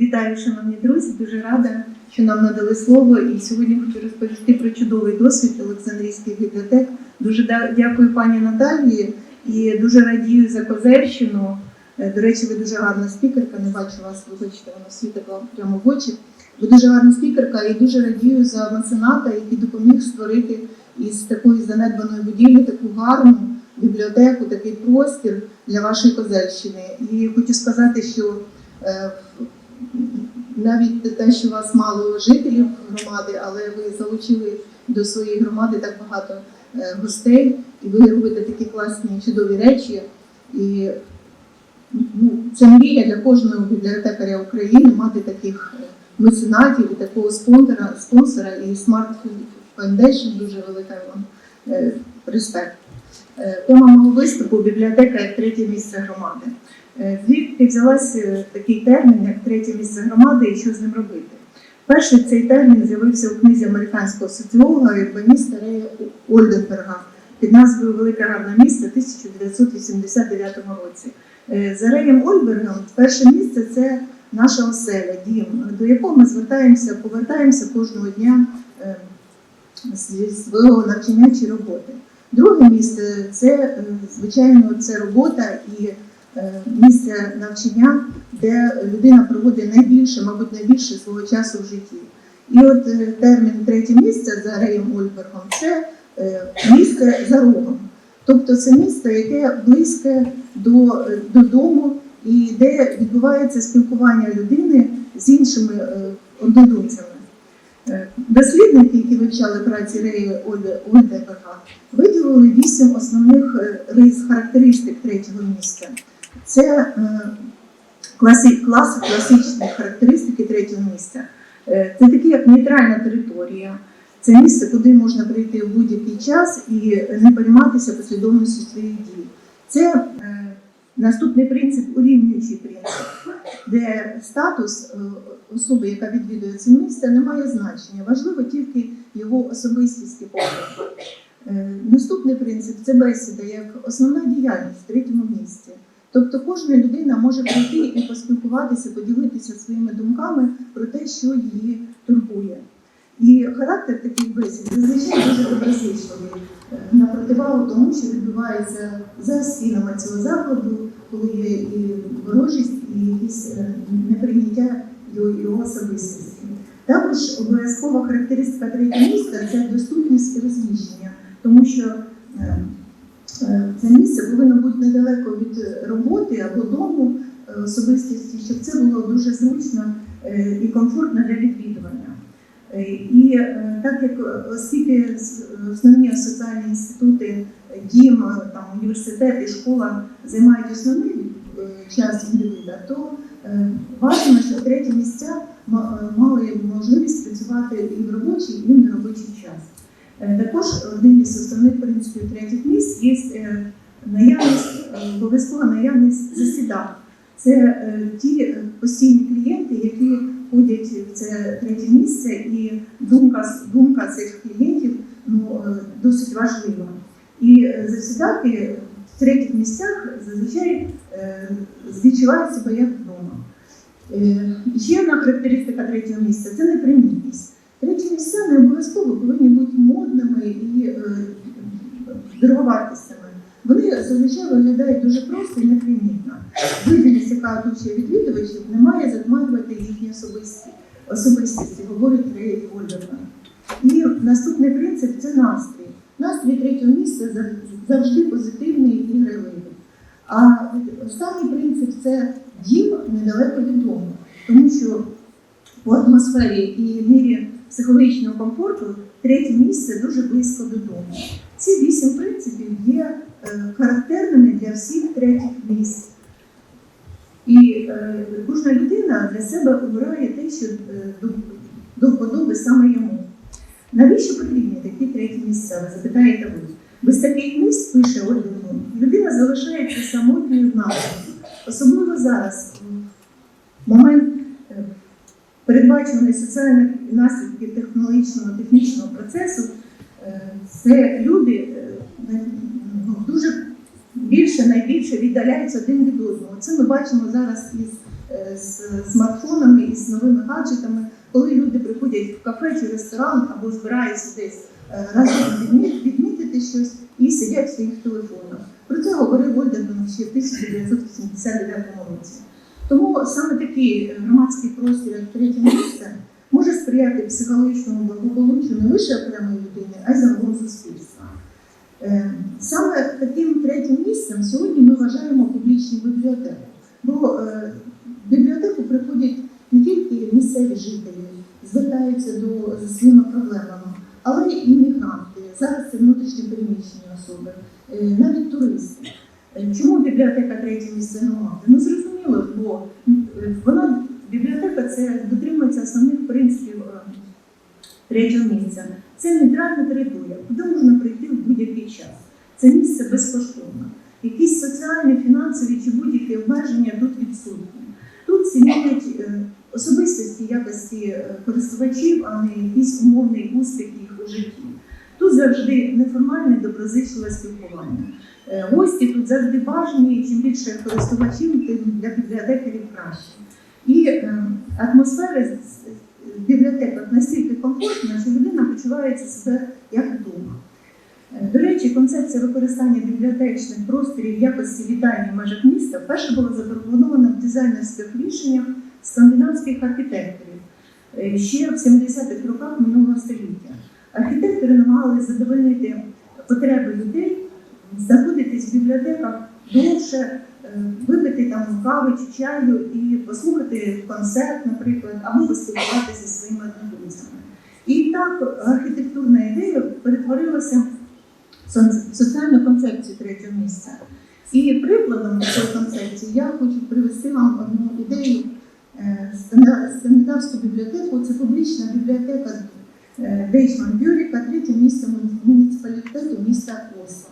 Вітаю, шановні друзі. Дуже рада, що нам надали слово. І сьогодні хочу розповісти про чудовий досвід Олександрійських бібліотек. Дуже дякую пані Наталії і дуже радію за Козельщину. Е, До речі, ви дуже гарна спікерка. Не бачу вас, вибачте, воно світить вам прямо в очі. Ви дуже гарна спікерка і дуже радію за мецената, який допоміг створити із такої занедбаної будівлі таку гарну бібліотеку, такий простір для вашої Козельщини. І хочу сказати, що е, навіть те, що у вас мало жителів громади, але ви залучили до своєї громади так багато е, гостей, і ви робите такі класні чудові речі. І ну, це мрія для кожного бібліотекаря України мати таких е, меценатів і такого спонсора, спонсора і Smart Foundation дуже велика вам е, респект. Тема мого виступу бібліотека як третє місце громади. Е, Звідки взялася такий термін, як третє місце громади, і що з ним робити? Перший цей термін з'явився у книзі американського соціолога і урбаніста Рея Ольденберга під назвою Велике гарне місто в 1989 році. Е, За Реєм Ольбергом перше місце це наша оселя, дім, до якого ми звертаємося, повертаємося кожного дня е, зі свого навчання чи роботи. Друге місце це, е, звичайно, це робота і е, місце навчання, де людина проводить найбільше, мабуть, найбільше свого часу в житті. І от е, термін третє місце за Реєм Ольбергом це е, місце за рогом. Тобто це місто, яке близьке до, е, додому і де відбувається спілкування людини з іншими е, однодумцями. Е, Дослідники, які вивчали праці Реї Ольдеберга, виділили вісім основних е, рис характеристик третього місця. Це е, класи, класи класичні характеристики третього місця. Е, Це такі, як нейтральна територія. Це місце, куди можна прийти в будь-який час і не перейматися послідовністю своїх дій. Це е, наступний принцип, урівнюючий принцип, де статус особи, яка відвідує це місце, не має значення. Важливо тільки його особистість і погляд. Наступний принцип це бесіда як основна діяльність в третьому місці. Тобто кожна людина може прийти і поспілкуватися, поділитися своїми думками про те, що її турбує. І характер таких бесід зазвичай дуже доброзичливий, е, на противагу тому, що відбувається за стінами цього закладу, коли є і ворожість, і якісь е, неприйняття його, особистості. Також обов'язкова характеристика третього міста це доступність і розміщення, тому що е, це місце повинно бути недалеко від роботи або дому е, особистості, щоб це було дуже зручно е, і комфортно для відвідування. Е, І е, так як е, оскільки основні соціальні інститути, е, дім, е, там, університет і школа займають основний е, час індивіда, то е, важливо, щоб треті місця е, мали можливість працювати і в робочий, і в неробочий час. Е, Також один із основних принципів третіх місць є е, наявність, е, обов'язкова наявність засідань. Це ті постійні клієнти, які ходять в це третє місце, і думка, думка цих клієнтів ну, досить важлива. І засідати в третіх місцях зазвичай відчувають себе як вдома. Ще одна характеристика третього місця це непримітність. Треті місця не обов'язково повинні бути модними і е. Вони зазвичай виглядають дуже просто і непримітно. Видимість, яка оточує відвідувачів, не має затьмарювати їхні особисті особистості, говорить Рей Ольдерман. І наступний принцип це настрій. Настрій третього місця завжди позитивний і грайливий. А останній принцип це дім недалеко від дому, тому що у атмосфері і мірі психологічного комфорту третє місце дуже близько додому. Ці вісім принципів є е, характерними для всіх третіх місць. І е, кожна людина для себе обирає те, що е, до, до вподоби саме йому. Навіщо потрібні такі треті місця? Ви запитаєте ви. Без таких місць, пише Ольга людина залишається самотньою в напрямку. Особливо зараз, в момент передбачуваних соціальних наслідків технологічного технічного процесу, е, це люди е, дуже більше, найбільше віддаляються один від одного. Це ми бачимо зараз із е, з смартфонами і з новими гаджетами, коли люди приходять в кафе чи ресторан або збираються десь разом відмітити щось і сидять в своїх телефонах. Про це говорив Вольдерман ще в 1989 році. Тому саме такий е, громадський простір, як третє місце, може сприяти психологічному благополуччю не лише окремої людини, а й загалом суспільства. Е, Саме таким третім місцем сьогодні ми вважаємо публічну бібліотеку. Бо е, в бібліотеку приходять не тільки місцеві жителі, звертаються до своїми проблемами, але й іммігранти. Зараз це внутрішньо переміщені особи, навіть туристи. Чому бібліотека третє місце громади? Ну бо вона бібліотека це дотримується основних принципів е, третього місця. Це нейтральна територія, куди можна прийти в будь-який час. Це місце безкоштовно. Якісь соціальні, фінансові чи будь-які обмеження тут відсутні. Тут цінують е, особистості якості е, користувачів, а не якийсь умовний успіх їх у житті. Тут завжди неформальне доброзичливе спілкування. Е, Гості тут завжди бажані, і чим більше користувачів, тим для бібліотекарів краще. І е, атмосфера бібліотеках настільки комфортна, що людина почувається себе як вдома. Е, До речі, концепція використання бібліотечних просторів в якості вітальні в межах міста вперше була запропонована в дизайнерських рішеннях скандинавських архітекторів ще в 70-х роках минулого століття. Архітектори намагалися задовольнити потреби людей, знаходитись в бібліотеках довше, е, випити там кави чи чаю і послухати концерт, наприклад, або поспілкуватися зі своїми однодумцями. І так архітектурна ідея перетворилася в соціальну концепцію третього місця. І прикладом цієї концепції я хочу привести вам одну ідею. Е, Скандинавську бібліотеку це публічна бібліотека Дейчман Бюріка, третє місце муніципалітету міста Осло.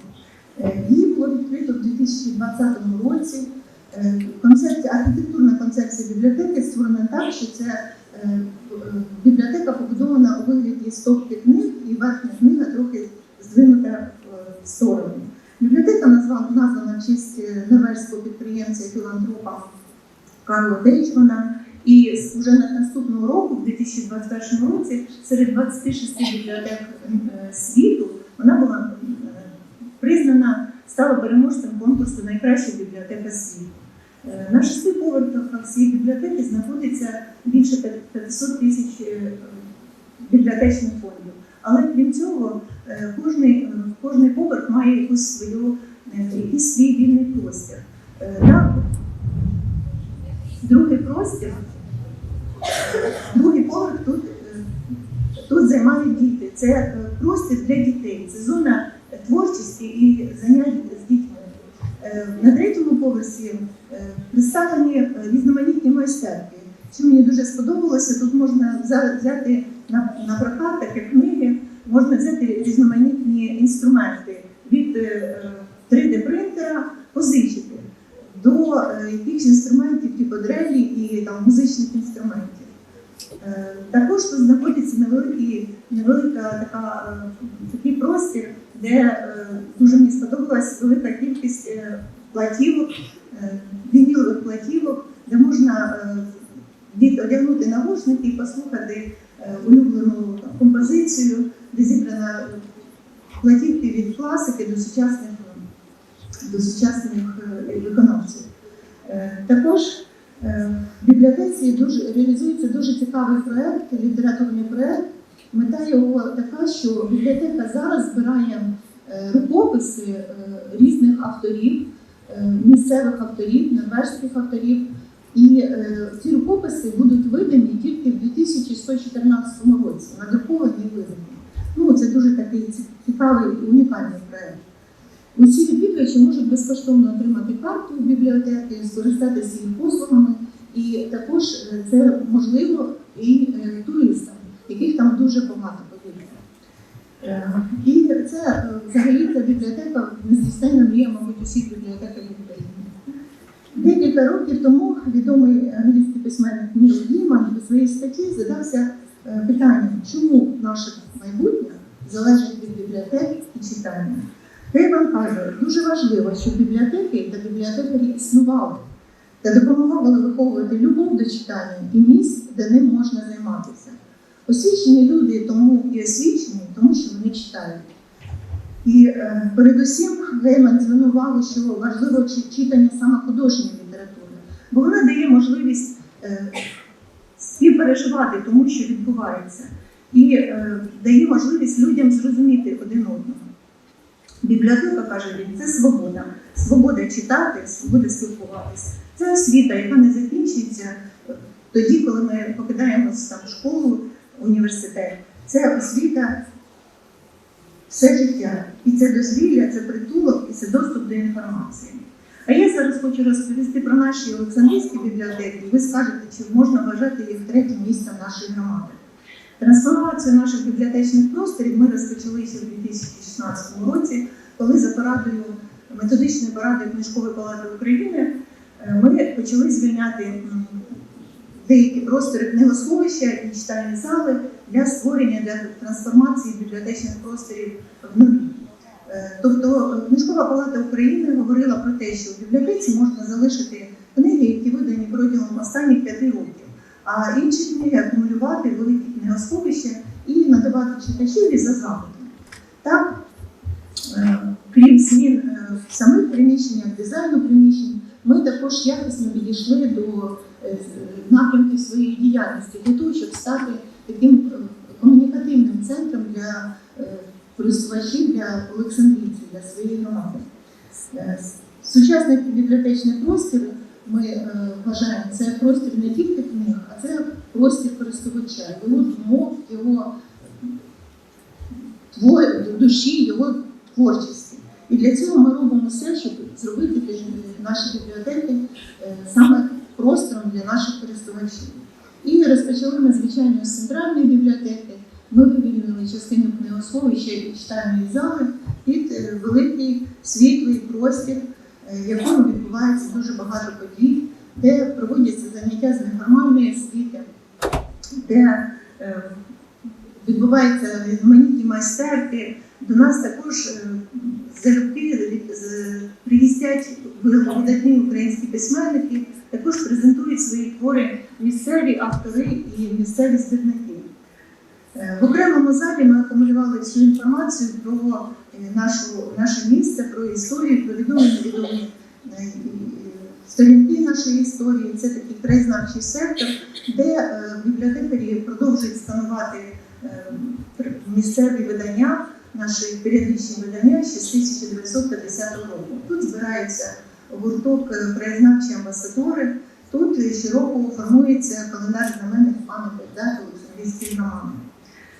Е, Її було відкрито в 2020 році. Е, Концепція, архітектурна концепція бібліотеки створена так, що це е, е, бібліотека побудована у вигляді стопки книг, і верхня книга трохи здвинута е, в сторону. Бібліотека названа в честь е, норвезького підприємця і філантропа Карла Дейчмана. І вже на наступного року, в 2021 році, серед 26 бібліотек е, світу вона була признана, стала переможцем конкурсу Найкраща бібліотека світу. На шести поверхах цієї бібліотеки знаходиться більше 500 тисяч е, бібліотечних фондів. Але крім цього, е, кожний, кожний поверх має якусь свою, якийсь свій вільний простір. Другий простір, другий поверх тут, е, тут займають діти. Це е, простір для дітей, це зона творчості і занять з дітьми. Е, На третьому поверсі представлені різноманітні майстерки. Що мені дуже сподобалося, тут можна взяти на, на прокат такі книги, можна взяти різноманітні інструменти від е, 3D-принтера, позичити до якихось інструментів, типу дрелі і там музичних інструментів. Також тут знаходиться невеликий, невелика така, е, такий простір, де е, дуже мені сподобалась велика кількість е, платівок, вінілових платівок, де можна е, від- одягнути навушники і послухати улюблену композицію, де зібрана платівки від класики до сучасних, до сучасних виконавців. Також в бібліотеці дуже реалізується дуже цікавий проект, літературний проект. Мета його така, що бібліотека зараз збирає е, рукописи е, різних авторів, е, місцевих авторів, норвежських авторів. І е, ці рукописи будуть видані тільки в 2114 році, надруковані і видані. Ну, це дуже такий цікавий унікальний проект. Усі відвідувачі можуть безкоштовно отримати карту бібліотеки, скористатися її послугами, і також е, це можливо і е, туристам, яких там дуже багато повірте. Е, І це взагалі ця бібліотека нездійсненна мрія, мабуть, усіх бібліотекарів України. Декілька років тому відомий англійський письменник Ніл Гіман у своїй статті задався питанням, чому наше майбутнє залежить від бібліотек і читання. Гейман каже, дуже важливо, щоб бібліотеки та бібліотекарі існували. та допомагали виховувати любов до читання і місць, де ним можна займатися. Освічені люди тому і освічені, тому що вони читають. І е, передусім Гейман звернув що важливо читання саме художньої літератури, бо вона дає можливість е, співпереживати тому, що відбувається, і е, дає можливість людям зрозуміти один одного. Бібліотека, каже він, це свобода. Свобода читати, свобода спілкуватися. Це освіта, яка не закінчується е, тоді, коли ми покидаємо там, школу, університет. Це освіта все життя. І це дозвілля, це притулок, і це доступ до інформації. А я зараз хочу розповісти про наші Олександрійські бібліотеки. Ви скажете, чи можна вважати їх третім місцем нашої громади. Трансформацію наших бібліотечних просторів ми розпочали ще в 2016 році, коли за порадою методичної поради Книжкової палати України е, ми почали звільняти деякі простори книгосховища і читальні зали для створення для трансформації бібліотечних просторів в нові. Е, Тобто Книжкова палата України говорила про те, що в бібліотеці можна залишити книги, які видані протягом останніх п'яти років, а інші книги акумулювати в великі книгосховища і надавати читачеві за запитом. Так, е, крім змін е, самих приміщеннях, дизайну приміщень, ми також якісно підійшли до е, напрямків своєї діяльності для того, щоб стати таким комунікативним центром для користувачів, для олександрійців, для своєї громади. Сучасний бібліотечний простір ми е, вважаємо, це простір не тільки книг, а це простір користувача, його думок, його твор- душі, його творчості. І для цього ми робимо все, щоб зробити наші бібліотеки е, саме простором для наших користувачів. І розпочали ми, звичайно, з центральної бібліотеки. Ми вивільнили частину книгосховища і читальної зали під е, великий світлий простір, в якому відбувається дуже багато подій, де проводяться заняття з неформальної освіти, де е, відбуваються різноманітні майстерки. До нас також е, залюбки приїздять видатні українські письменники, також презентують свої твори місцеві автори і місцеві збірники. Е, В окремому залі ми акумулювали всю інформацію про е, нашу, наше місце, про історію, про відомі невідомі е, сторінки нашої історії. Це такий краєзнавчий сектор, де е, бібліотекарі продовжують станувати е, місцеві видання, наші періодичні видання ще з 1950 року. Тут збираються гурток краєзнавчі амбасадори. Тут щороку формується календар знаменних пам'яток дат Олександрійської громади.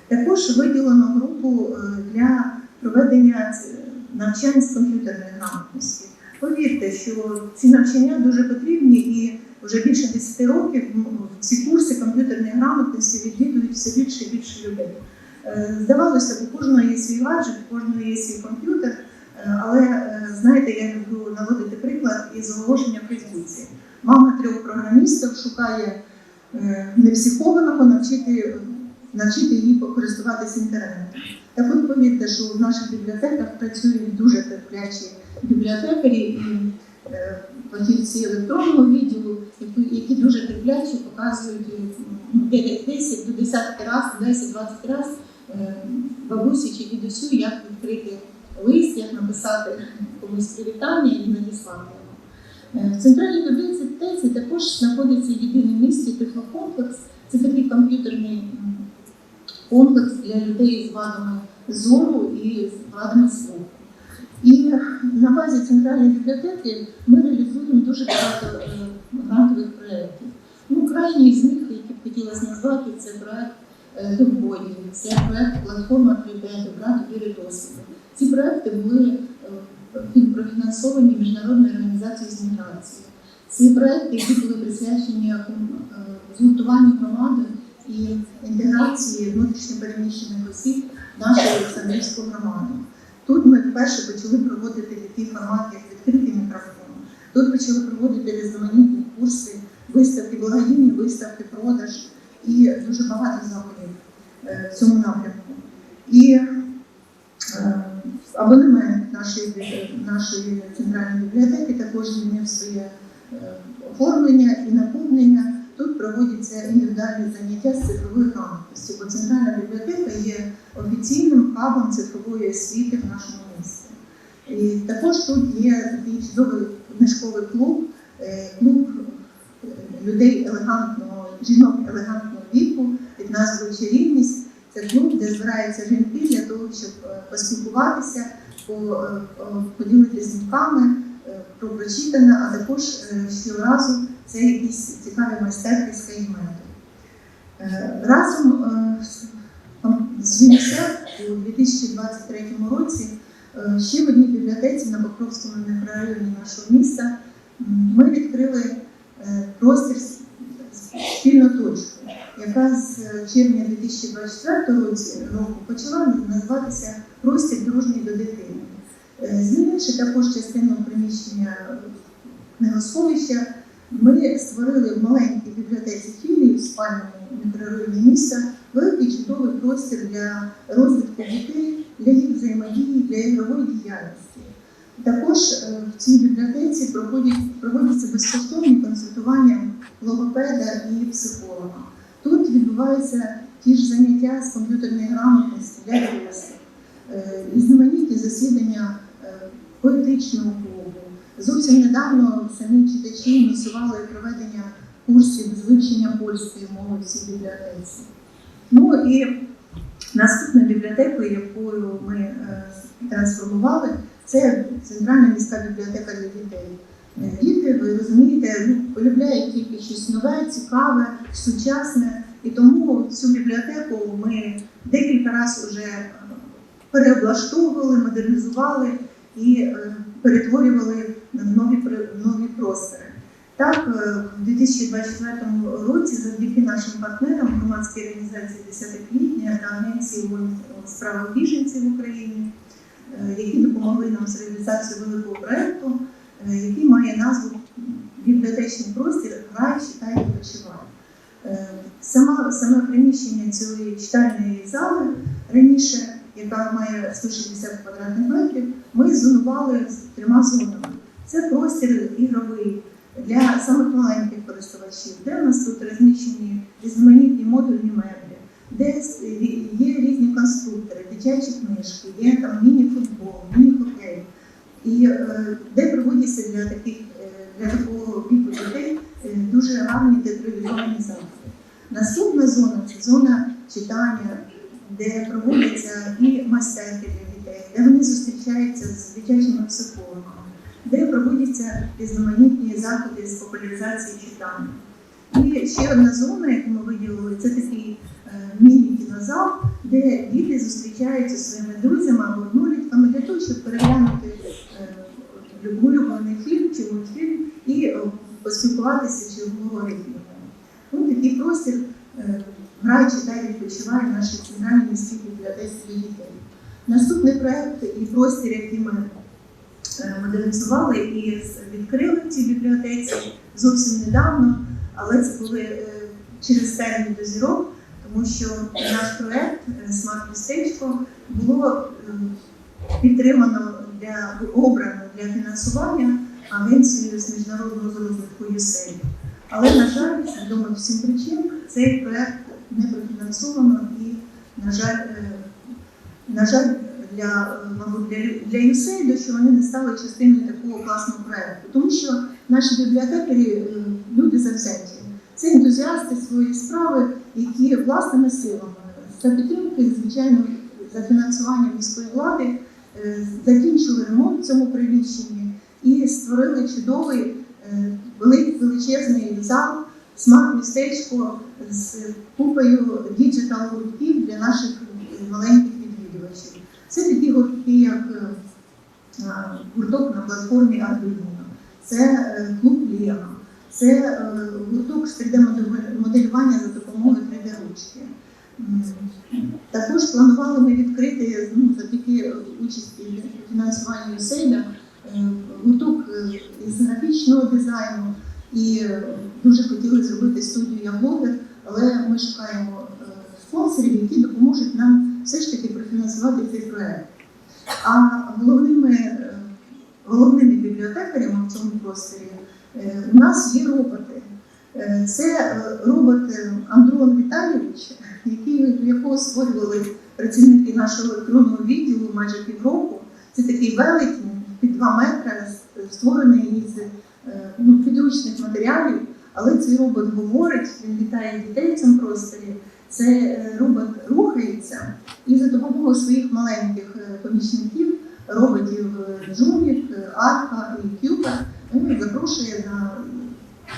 Також виділено групу для проведення навчань з комп'ютерної грамотності. Повірте, що ці навчання дуже потрібні і вже більше 10 років м, ці курси комп'ютерної грамотності відвідують все більше і більше людей. Е, Здавалося б, у кожного є свій гаджет, у кожного є свій комп'ютер, е, але е, знаєте, я люблю наводити приклад із оголошення в Фейсбуці. Мама трьох програмістів шукає е, непсихованого навчити, навчити її користуватися інтернетом. Так от повірте, що в наших бібліотеках працюють дуже терплячі бібліотекарі і е, фахівці електронного відділу, які, дуже терпляче показують м, 10 до десятки раз, 10-20 раз е, бабусі чи дідусю, як відкрити лист, як написати комусь привітання і надіслати його. Е, В центральній бібліотеці також знаходиться єдине місце технокомплекс. Це такий комп'ютерний комплекс для людей з вадами зору і з вадами слуху. І на базі центральної бібліотеки ми реалізуємо дуже багато е, грантових проєктів. Ну, крайній з них, який б хотілося назвати, це проект е, Довбоді, це проект платформа 3D, добра довіри досвіду. Ці проекти були е, профінансовані міжнародною організацією з міграції. Ці проекти, які були присвячені е, згуртуванню громади і інтеграції внутрішньопереміщених осіб нашої Олександрівської громади. Тут ми вперше почали проводити такий формат, як відкритий мікрофон. Тут почали проводити різноманітні курси, виставки, благодійні виставки, продаж і дуже багато заходів е, в цьому напрямку. І е, абонемент нашої, нашої центральної бібліотеки також змінив своє е, оформлення і наповнення. Тут проводяться індивідуальні заняття з цифрової грамотності, бо центральна бібліотека є офіційним хабом цифрової освіти в нашому місті. І також тут є чудовий книжковий клуб, е, клуб е, людей елегантного, жінок елегантного віку під назвою Чарівність. Це клуб, де збираються жінки для того, щоб е, поспілкуватися, по- поділитися думками е, про прочитане, а також щоразу це якісь цікаві майстерки з хейменту. Разом е, з- ЮНІСЕФ у 2023 році е, ще в одній бібліотеці на Покровському мікрорайоні нашого міста ми відкрили е, простір спільну точку, яка з червня 2024 року почала називатися Простір дружній до дитини. Е, Змінивши також частину приміщення книгосховища, ми створили в маленькій бібліотеці філії в спальному мікрорайоні міста великий чудовий простір для розвитку дітей, для їх взаємодії, для ігрової діяльності. Також е, в цій бібліотеці проводяться безкоштовні консультування логопеда і психолога. Тут відбуваються ті ж заняття з комп'ютерної грамотності для дорослих, е, різноманітні засідання е, поетичного. Зовсім недавно самі читачі ініціювали проведення курсів з вивчення польської мови в цій бібліотеці. Ну і наступною бібліотекою, якою ми е, трансформували, це Центральна міська бібліотека для дітей. Е, Діти, ви розумієте, ну, полюбляють тільки щось нове, цікаве, сучасне. І тому цю бібліотеку ми декілька разів вже переоблаштовували, модернізували і е, перетворювали на нові, при- нові простори. Так, е, в 2024 році, завдяки нашим партнерам громадській організації 10 квітня та агенції у справах біженців в Україні, е, які допомогли нам з реалізацією великого проєкту, е, який має назву Бібліотечний простір Грай, читай, відпочивай. Саме приміщення цієї читальної зали раніше, яка має 160 квадратних метрів, ми зонували з трьома зонами. Це простір ігровий для самих маленьких користувачів, де у нас тут розміщені різноманітні модульні меблі, де є різні конструктори, дитячі книжки, є там міні-футбол, міні-хокей, і е, де проводяться для таких е, для такого віку дітей е, дуже гарні театралізовані заходи. Наступна зона це зона читання, де проводяться і майстерки для дітей, де вони зустрічаються з дитячими психологами, де проводяться різноманітні заходи з популяризації читання. І ще одна зона, яку ми виділили, це такий е, міні-кінозал, де діти зустрічаються зі своїми друзями або однолітками для того, щоб переглянути е, улюблений фільм чи мультфільм і е, поспілкуватися чи обговорити його. Ну, такий простір грає, читає, відпочиває в нашій центральній міській бібліотеці дітей. Наступний проект і простір, який ми е, модернізували і відкрили в цій бібліотеці зовсім недавно, але це були е, через термін до зірок, тому що наш проект е, Смарт містечко було підтримано для обрано для фінансування агенцією з міжнародного розвитку USAID. Але, на жаль, з відомих всім причин цей проект не профінансовано і, на жаль, е, на жаль, для, мабуть, для, для USAID, що вони не стали частиною такого класного проекту. Тому що наші бібліотекарі е, люди завзяті. Це ентузіасти своєї справи, які власними силами за підтримки, звичайно, за фінансування міської влади е, закінчили ремонт в цьому приміщенні і створили чудовий великий величезний зал, смарт-містечко з купою діджитал гуртків для наших маленьких відвідувачів. Це такі гуртки, як е, гурток на платформі Arduino, це е, клуб Лего, це е, гурток з 3D-моделювання за допомогою 3D-ручки. Також планували ми відкрити ну, завдяки участі е, гурток е, із графічного дизайну і е, дуже хотіли зробити студію «Я блогер», але ми шукаємо е, спонсорів, які допоможуть нам все ж таки профінансувати цей проект. А головними е, головними бібліотекарями в цьому просторі, е, у нас є роботи. Е, Це е, робот е, Андрон Віталійович, який, якого створювали працівники нашого електронного відділу майже півроку. Це такий великий, під 2 метри, створений із е, ну, підручних матеріалів, але цей робот говорить, він вітає дітей в цьому просторі. Це е, робот рухається і за допомогою своїх маленьких е, помічників, роботів е, Джумік, е, Арка і Кюба, він запрошує на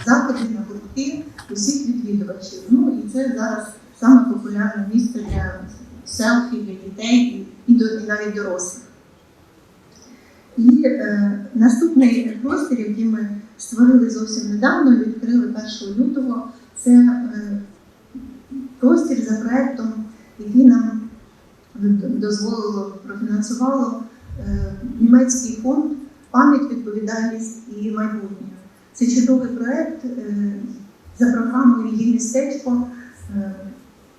заходи, на гуртки усіх відвідувачів. Ну і це зараз саме популярне місце для селфі, для дітей і, до, і навіть дорослих. І е, наступний простір, який ми створили зовсім недавно, відкрили 1 лютого, це е, простір за проектом, який нам дозволило, профінансувало е, німецький фонд Пам'ять, відповідальність і майбутнє. Це чудовий проект е, за програмою «Є містечко. е,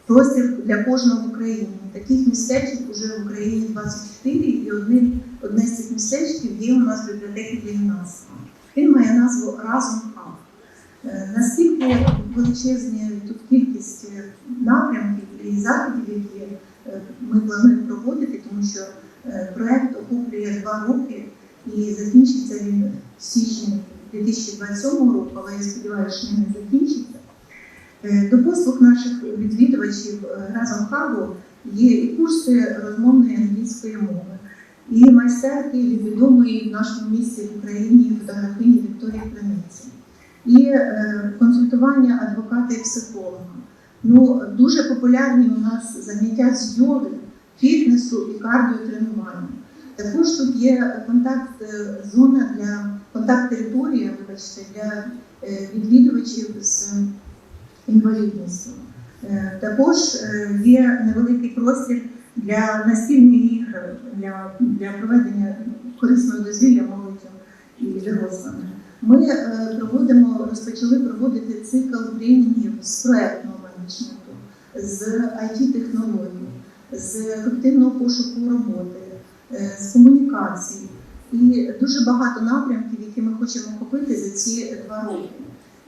Простір для кожного в Україні. Таких містечок вже в Україні 24, і одне, одне з цих містечків є у нас в бібліотеці для юнацтва. Він має назву Разом Хаб. Е, Наскільки величезна тут кількість е, напрямків і заходів, які е, ми плануємо проводити, тому що проект охоплює два роки і закінчиться він в січні 2027 року, але я сподіваюся, що він не закінчиться. Е, До послуг наших відвідувачів е, разом хабу є і курси розмовної англійської мови, і майстерки від відомої в нашому місті в Україні фотографині Вікторії Криниці, і е, консультування адвоката і психолога. Ну, дуже популярні у нас заняття з йоги, фітнесу і кардіотренування. Також тут є контакт е, зона для контакт територія, вибачте, для відвідувачів з інвалідністю. Е, Також е, є невеликий простір для настільних ігор, для, для проведення корисного дозвілля молоді і дорослими. Ми е, проводимо, розпочали проводити цикл тренінгів з проектного менеджменту, з IT-технологій, з ефективного пошуку роботи, з комунікації. І дуже багато напрямків, які ми хочемо охопити за ці два роки.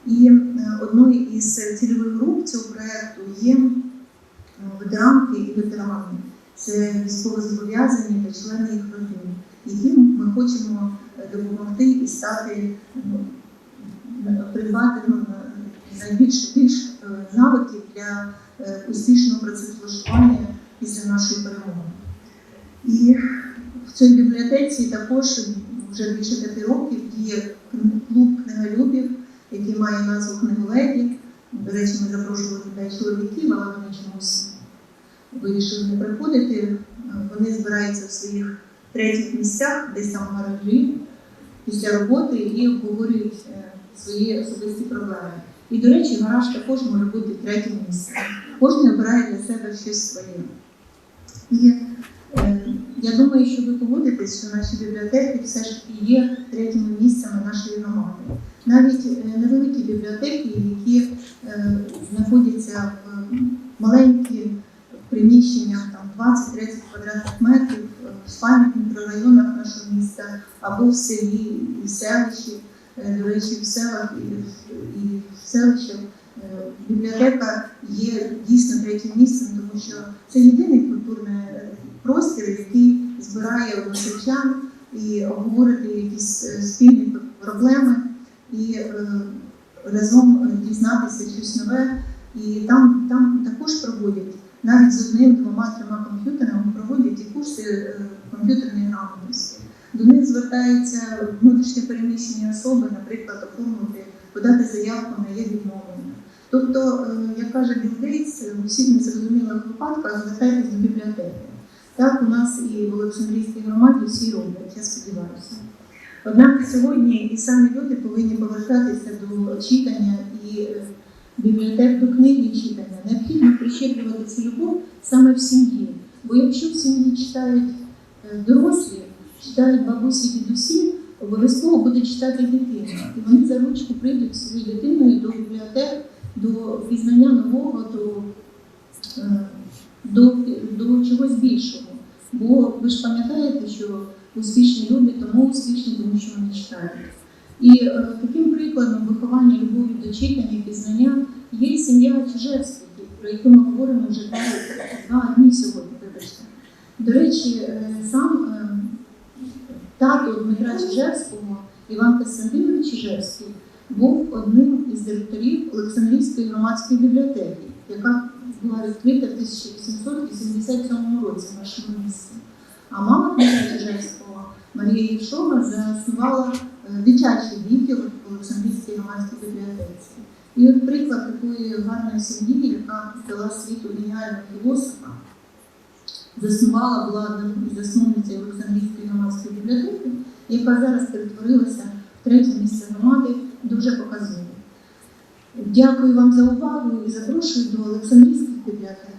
І е, одною із цільових груп цього проєкту є е, ветеранки і ветерани. Це військовозобов'язані та члени їх родин, яким ми хочемо е, допомогти і стати ну, придбати найбільш більш е, навиків для е, успішного працевлаштування після нашої перемоги. І в цій бібліотеці також вже більше п'яти років діє клуб книголюбів, який має назву книголеді. До речі, ми запрошували туди чоловіків, але вони чомусь вирішили не приходити. Вони збираються в своїх третіх місцях, десь там в гаражі, після роботи і обговорюють е, свої особисті проблеми. І, до речі, гараж також може бути третім місцем. Кожен обирає для себе щось своє. І е, я думаю, що ви погодитесь, що наші бібліотеки все ж таки є третіми місцями нашої громади. Навіть е, невеликі бібліотеки, які е, знаходяться в маленьких приміщеннях, там 20-30 квадратних метрів, е, в спальних мікрорайонах нашого міста або в селі і в селищі. Е, До речі, в селах і, в- селищах бібліотека є дійсно третім місцем, тому що це єдиний культурний е, простір, який збирає односельчан і обговорити якісь е, спільні проблеми і е, разом дізнатися щось нове. І там, там також проводять навіть з одним, двома, трьома комп'ютерами проводять і курси е, комп'ютерної грамотності. До них звертаються внутрішньо переміщені особи, наприклад, оформити, подати заявку на є відмовлення. Тобто, як каже Білл Гейтс, у всіх незрозумілих випадках звертайтесь до бібліотеки. Так у нас і в Олександрійській громаді всі роблять, я сподіваюся. Однак сьогодні і самі люди повинні повертатися до читання і е, бібліотек до книги читання. Необхідно прищеплювати цю любов саме в сім'ї. Бо якщо в сім'ї читають е, дорослі, читають бабусі дідусі, обов'язково буде читати дитина. І вони за ручку прийдуть своєю дитиною до бібліотек, до пізнання нового, до, е, до, до чогось більшого. Бо ви ж пам'ятаєте, що успішні люди, тому успішні, тому що вони читають. І е, таким прикладом виховання любові до читання пізнання є сім'я Чижевських, про яку ми говоримо вже два, дні сьогодні, вибачте. До речі, е, сам е, тато Дмитра Чижевського, Іван Костянтинович Чижевський, був одним із директорів Олександрійської громадської бібліотеки, яка була відкрита в 1887 році в нашому місті. А мама князя Чижевського Марія Євшова заснувала э, дитячий відділ в Олександрійській громадській бібліотеці. І от приклад такої гарної сім'ї, яка дала світу геніального філософа, заснувала була засновниця Олександрійської громадської бібліотеки, яка зараз перетворилася в третє місце громади, дуже показує. Дякую вам за увагу і запрошую до Олександрійського. 9